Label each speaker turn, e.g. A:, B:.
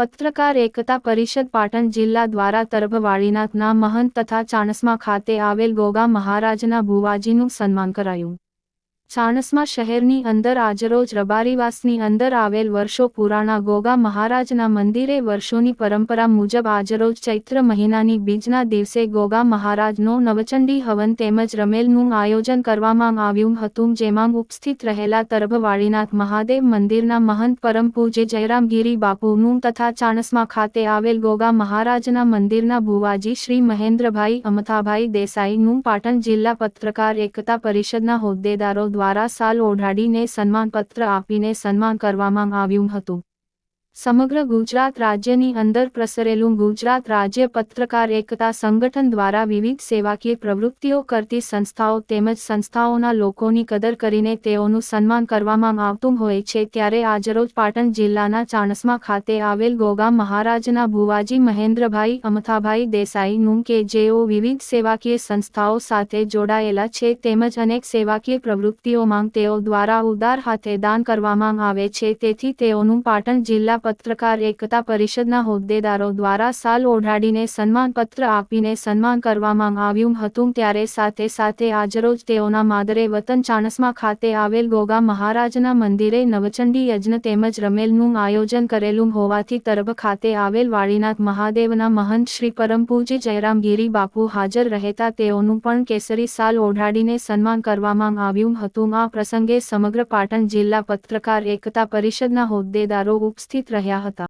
A: પત્રકાર એકતા પરિષદ પાટણ જિલ્લા દ્વારા તરભવાળીનાથના મહંત તથા ચાણસમા ખાતે આવેલ ગોગા મહારાજના ભુવાજીનું સન્માન કરાયું. ચાણસ્મા શહેરની અંદર આજરોજ રબારીવાસની અંદર આવેલ વર્ષો પુરાણા ગોગા મહારાજના મંદિરે વર્ષોની પરંપરા મુજબ આજરોજ ચૈત્ર મહિનાની બીજના દિવસે ગોગા મહારાજનો નવચંડી હવન તેમજ રમેલનું આયોજન કરવામાં આવ્યું હતું, જેમાં ઉપસ્થિત રહેલા તરભવાળીનાથ મહાદેવ મંદિરના મહંત પરમ પૂજ્ય જયરામગીરી બાપુનું તથા ચાણસ્મા ખાતે આવેલ ગોગા મહારાજના મંદિરના ભુવાજી શ્રી મહેન્દ્રભાઈ અમથાભાઈ દેસાઈનું પાટણ જિલ્લા પત્રકાર એકતા પરિષદના હોદ્દેદારો સાલ ઓઢાડીને સન્માનપત્ર આપીને સન્માન કરવામાં આવ્યું હતું. સમગ્ર ગુજરાત રાજ્યની અંદર પ્રસરેલું ગુજરાત રાજ્ય પત્રકાર એકતા સંગઠન દ્વારા વિવિધ સેવાકીય પ્રવૃત્તિઓ કરતી સંસ્થાઓ તેમજ સંસ્થાઓના લોકોની કદર કરીને તેઓનું સન્માન કરવામાં આવતું હોય છે ત્યારે આજરોજ પાટણ જિલ્લાના ચાણસમા ખાતે આવેલ ગોગા મહારાજના ભુવાજી મહેન્દ્રભાઈ અમથાભાઈ દેસાઈનું કે જેઓ વિવિધ સેવાકીય સંસ્થાઓ સાથે જોડાયેલા છે તેમજ અનેક સેવાકીય પ્રવૃત્તિઓમાં તેઓ દ્વારા ઉદાર હાથે દાન કરવામાં આવે છે તેથી તેઓનું પાટણ જિલ્લા પત્રકાર એકતા પરિષદના હોદ્દેદારો દ્વારા સાલ ઓઢાડીને સન્માનપત્ર આપીને સન્માન કરવામાં આવ્યું હતું ત્યારે સાથે સાથે આજરોજ તેઓના માદરે વતન ચાણસમા ખાતે આવેલ ગોગા મહારાજના મંદિરે નવચંડી યજ્ઞ તેમજ રમેલનું આયોજન કરેલું હોવાથી તરભ ખાતે આવેલ વાળીનાથ મહાદેવના મહંત શ્રી પરમ પૂજ્ય જયરામગીરી બાપુ હાજર રહેતા તેઓનું પણ કેસરી સાલ ઓઢાડીને સન્માન કરવામાં આવ્યું હતું. આ પ્રસંગે સમગ્ર પાટણ જિલ્લા પત્રકાર એકતા પરિષદના હોદ્દેદારો ઉપસ્થિત રહ્યા હતા.